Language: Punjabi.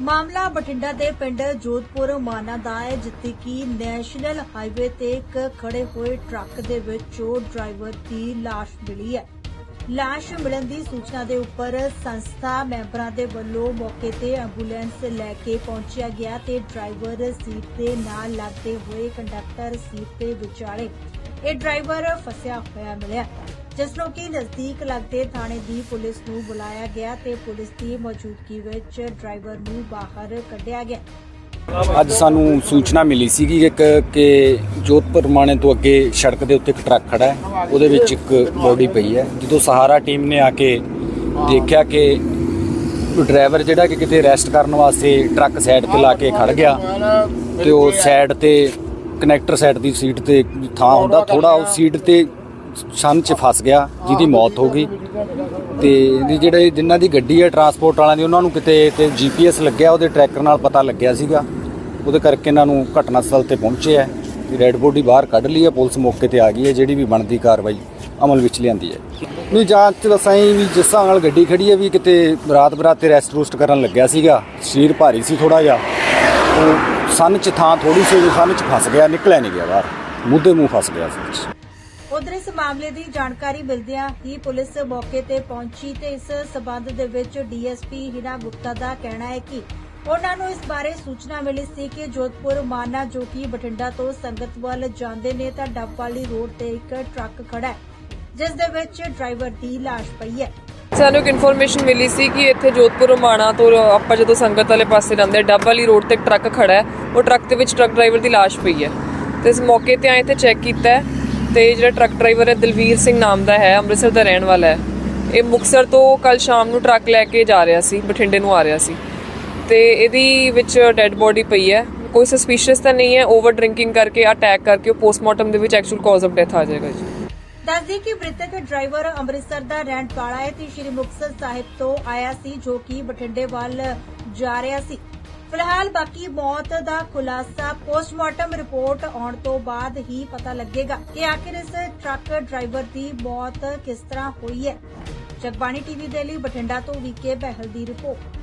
ਮਾਮਲਾ ਬਠਿੰਡਾ ਦੇ ਪਿੰਡ ਜੋਧਪੁਰ ਮਾਨਾ ਦਾ ਹੈ, ਜਿੱਥੇ ਕਿ ਨੈਸ਼ਨਲ ਹਾਈਵੇ ਤੇ ਇੱਕ ਖੜੇ ਹੋਏ ਟਰੱਕ ਦੇ ਵਿੱਚੋਂ ਡਰਾਈਵਰ ਦੀ ਲਾਸ਼ ਮਿਲੀ ਹੈ। ਲਾਸ਼ ਮਿਲਣ ਦੀ ਸੂਚਨਾ ਦੇ ਉੱਪਰ ਸੰਸਥਾ ਮੈਂਬਰਾਂ ਦੇ ਵੱਲੋਂ ਮੌਕੇ ਤੇ ਐਂਬੂਲੈਂਸ ਲੈ ਕੇ ਪਹੁੰਚਿਆ ਗਿਆ ਤੇ ਡਰਾਈਵਰ ਸੀਟ ਦੇ ਨਾਲ ਲੱਗਦੇ ਹੋਏ ਕੰਡਕਟਰ ਸੀਟ ਦੇ ਵਿਚਾਲੇ ਇਹ ਡਰਾਈਵਰ ਫਸਿਆ ਹੋਇਆ ਮਿਲਿਆ। ਜਿਸ ਨੂੰ ਕਿ ਨਜ਼ਦੀਕ ਲੱਗਦੇ ਥਾਣੇ ਦੀ ਪੁਲਿਸ ਨੂੰ ਬੁਲਾਇਆ ਗਿਆ ਤੇ ਪੁਲਿਸ ਦੀ ਮੌਜੂਦਗੀ ਵਿੱਚ ਡਰਾਈਵਰ ਨੂੰ ਬਾਹਰ ਕੱਢਿਆ ਗਿਆ। ਅੱਜ ਸਾਨੂੰ ਸੂਚਨਾ ਮਿਲੀ ਸੀਗੀ ਇੱਕ ਕਿ ਜੋਧਪੁਰ ਮਾਣੇ ਤੋਂ ਅੱਗੇ ਸੜਕ ਦੇ ਉੱਤੇ ਇੱਕ ਟਰੱਕ ਖੜਾ ਹੈ, ਉਹਦੇ ਵਿੱਚ ਇੱਕ ਬੋਡੀ ਪਈ ਹੈ। ਜਦੋਂ ਸਹਾਰਾ ਟੀਮ ਨੇ ਆ ਕੇ ਦੇਖਿਆ ਕਿ ਡਰਾਈਵਰ ਜਿਹੜਾ ਕਿ ਕਿਤੇ ਰੈਸਟ ਕਰਨ ਵਾਸਤੇ ਟਰੱਕ ਸਾਈਡ ਤੇ ਲਾ ਕੇ ਖੜ ਗਿਆ ਤੇ ਉਹ ਸਾਈਡ ਤੇ ਕਨੈਕਟਰ ਸਾਈਡ ਦੀ ਸੀਟ ਤੇ ਥਾਂ ਹੁੰਦਾ ਥੋੜਾ ਉਹ ਸੀਟ ਤੇ ਸੰਨ 'ਚ ਫਸ ਗਿਆ, ਜਿਹਦੀ ਮੌਤ ਹੋ ਗਈ। ਤੇ ਇਹਦੀ ਜਿਹੜੇ ਜਿਨ੍ਹਾਂ ਦੀ ਗੱਡੀ ਹੈ ਟਰਾਂਸਪੋਰਟ ਵਾਲਿਆਂ ਦੀ, ਉਹਨਾਂ ਨੂੰ ਕਿਤੇ ਤੇ ਜੀਪੀਐਸ ਲੱਗਿਆ, ਉਹਦੇ ਟਰੈਕਰ ਨਾਲ ਪਤਾ ਲੱਗਿਆ ਸੀਗਾ। ਉਹਦੇ ਕਰਕੇ ਇਹਨਾਂ ਨੂੰ ਘਟਨਾ ਸਥਲ ਤੇ ਪਹੁੰਚੇ ਹੈ। ਰੈੱਡ ਬੋਡੀ ਬਾਹਰ ਕੱਢ ਲਈ ਹੈ, ਪੁਲਿਸ ਮੌਕੇ ਤੇ ਆ ਗਈ ਹੈ, ਜਿਹੜੀ ਵੀ ਬਣਦੀ ਕਾਰਵਾਈ ਅਮਲ ਵਿੱਚ ਲਿਆਂਦੀ ਹੈ। ਨਹੀਂ, ਜਾਂਚ ਚ ਦੱਸਾਂ ਵੀ ਜਿਸ ਹਿਸਾਬ ਨਾਲ ਗੱਡੀ ਖੜੀ ਹੈ, ਵੀ ਕਿਤੇ ਰਾਤ ਬਰਾਤੇ ਰੈਸਟ ਰੂਸਟ ਕਰਨ ਲੱਗਿਆ ਸੀਗਾ। ਸਰੀਰ ਭਾਰੀ ਸੀ ਥੋੜਾ ਜਿਹਾ। ਉਹ ਸੰਨ ਚ ਥਾਂ ਥੋੜੀ ਸੀ ਉਹ ਸੰਨ ਚ ਫਸ ਗਿਆ, ਨਿਕਲਿਆ ਨਹੀਂ ਗਿਆ ਬਾਹਰ। ਮੁੱਦੇ ਮੂੰਹ ਫਸ ਗਿਆ ਸੀ। ਉਧਰ ਇਸ ਮਾਮਲੇ ਦੀ ਜਾਣਕਾਰੀ ਮਿਲਦਿਆਂ ਹੀ ਪੁਲਿਸ ਮੌਕੇ ਤੇ ਪਹੁੰਚੀ ਤੇ ਇਸ ਸਬੰਧ ਦੇ ਵਿੱਚ ਡੀਐਸਪੀ ਹੀਰਾ ਗੁਪਤਾ ਦਾ ਕਹਿਣਾ ਹੈ ਕਿ ਉਹਨਾਂ ਨੂੰ ਇਸ ਬਾਰੇ ਸੂਚਨਾ ਮਿਲੀ ਸੀ ਕਿ ਜੋਧਪੁਰ ਮਾਨਾ ਜੋ ਕਿ ਬਠਿੰਡਾ ਤੋਂ ਸੰਗਤ ਵੱਲ ਜਾਂਦੇ ਨੇ ਤਾਂ ਡੱਬ ਵਾਲੀ ਰੋਡ ਤੇ ਇੱਕ ਟਰੱਕ ਖੜਾ ਹੈ, ਜਿਸ ਦੇ ਵਿੱਚ ਡਰਾਈਵਰ ਦੀ ਲਾਸ਼ ਪਈ ਹੈ। ਸਾਨੂੰ ਇੱਕ ਇਨਫੋਰਮੇਸ਼ਨ ਮਿਲੀ ਸੀ ਕਿ ਇੱਥੇ ਜੋਧਪੁਰ ਰਮਾਣਾ ਤੋਂ ਆਪਾਂ ਜਦੋਂ ਸੰਗਤ ਵਾਲੇ ਪਾਸੇ ਜਾਂਦੇ ਡੱਬ ਵਾਲੀ ਰੋਡ ਤੇ ਟਰੱਕ ਖੜਾ ਹੈ, ਉਹ ਟਰੱਕ ਦੇ ਵਿੱਚ ਟਰੱਕ ਡਰਾਈਵਰ ਦੀ ਲਾਸ਼ ਪਈ ਹੈ। ਤੇ ਇਸ ਮੌਕੇ ਤੇ ਆਏ ਤੇ ਚੈੱਕ ਕੀਤਾ ਹੈ ਤੇ ਜਿਹੜਾ ਟਰੱਕ ਡਰਾਈਵਰ ਹੈ ਦਲਵੀਰ ਸਿੰਘ ਨਾਮ ਦਾ ਹੈ, ਅੰਮ੍ਰਿਤਸਰ ਦਾ ਰਹਿਣ ਵਾਲਾ ਹੈ। ਇਹ ਮੁਕਸਰ ਤੋਂ ਕੱਲ ਸ਼ਾਮ ਨੂੰ ਟਰੱਕ ਲੈ ਕੇ ਜਾ ਰਿਹਾ ਸੀ, ਬਠਿੰਡੇ ਨੂੰ ਆ ਰਿਹਾ ਸੀ। ਤੇ ਇਹਦੀ ਵਿੱਚ ਡੈੱਡ ਬੋਡੀ ਪਈ ਹੈ। ਕੋਈ ਸਸਪੀਸ਼ੀਅਸ ਤਾਂ ਨਹੀਂ ਹੈ ਓਵਰ ਡਰਿੰਕਿੰਗ ਕਰਕੇ ਅਟੈਕ ਕਰਕੇ ਉਹ ਪੋਸਟਮਾਰਟਮ ਦੇ ਵਿੱਚ ਐਕਚੁਅਲ ਕਾਜ਼ ਆਫ ਡੈਥ ਆ ਜਾਏਗਾ ਜੀ। ਦੱਸਦੀ ਕਿ ਮ੍ਰਿਤਕ ਡਰਾਈਵਰ ਅੰਮ੍ਰਿਤਸਰ ਦਾ ਰਹਿਣ ਵਾਲਾ ਹੈ ਤੇ ਸ਼੍ਰੀ ਮੁਕਤਸਰ ਸਾਹਿਬ ਤੋਂ ਆਇਆ ਸੀ, ਜੋ ਕਿ ਬਠਿੰਡੇ ਵੱਲ ਜਾ ਰਿਹਾ ਸੀ। ਫਿਲਹਾਲ ਬਾਕੀ ਮੌਤ ਦਾ ਖੁਲਾਸਾ ਪੋਸਟਮਾਰਟਮ ਰਿਪੋਰਟ ਆਉਣ ਤੋਂ ਬਾਅਦ ਹੀ ਪਤਾ ਲੱਗੇਗਾ ਕਿ ਆਖਿਰ ਇਸ ਟਰੱਕ ਡਰਾਈਵਰ ਦੀ ਮੌਤ ਕਿਸ ਤਰ੍ਹਾਂ ਹੋਈ ਹੈ। ਜਗਬਾਣੀ ਟੀਵੀ ਦੇ ਲਈ ਬਠਿੰਡਾ ਤੋਂ ਵੀਕੇ ਬਹਿਲ ਦੀ ਰਿਪੋਰਟ।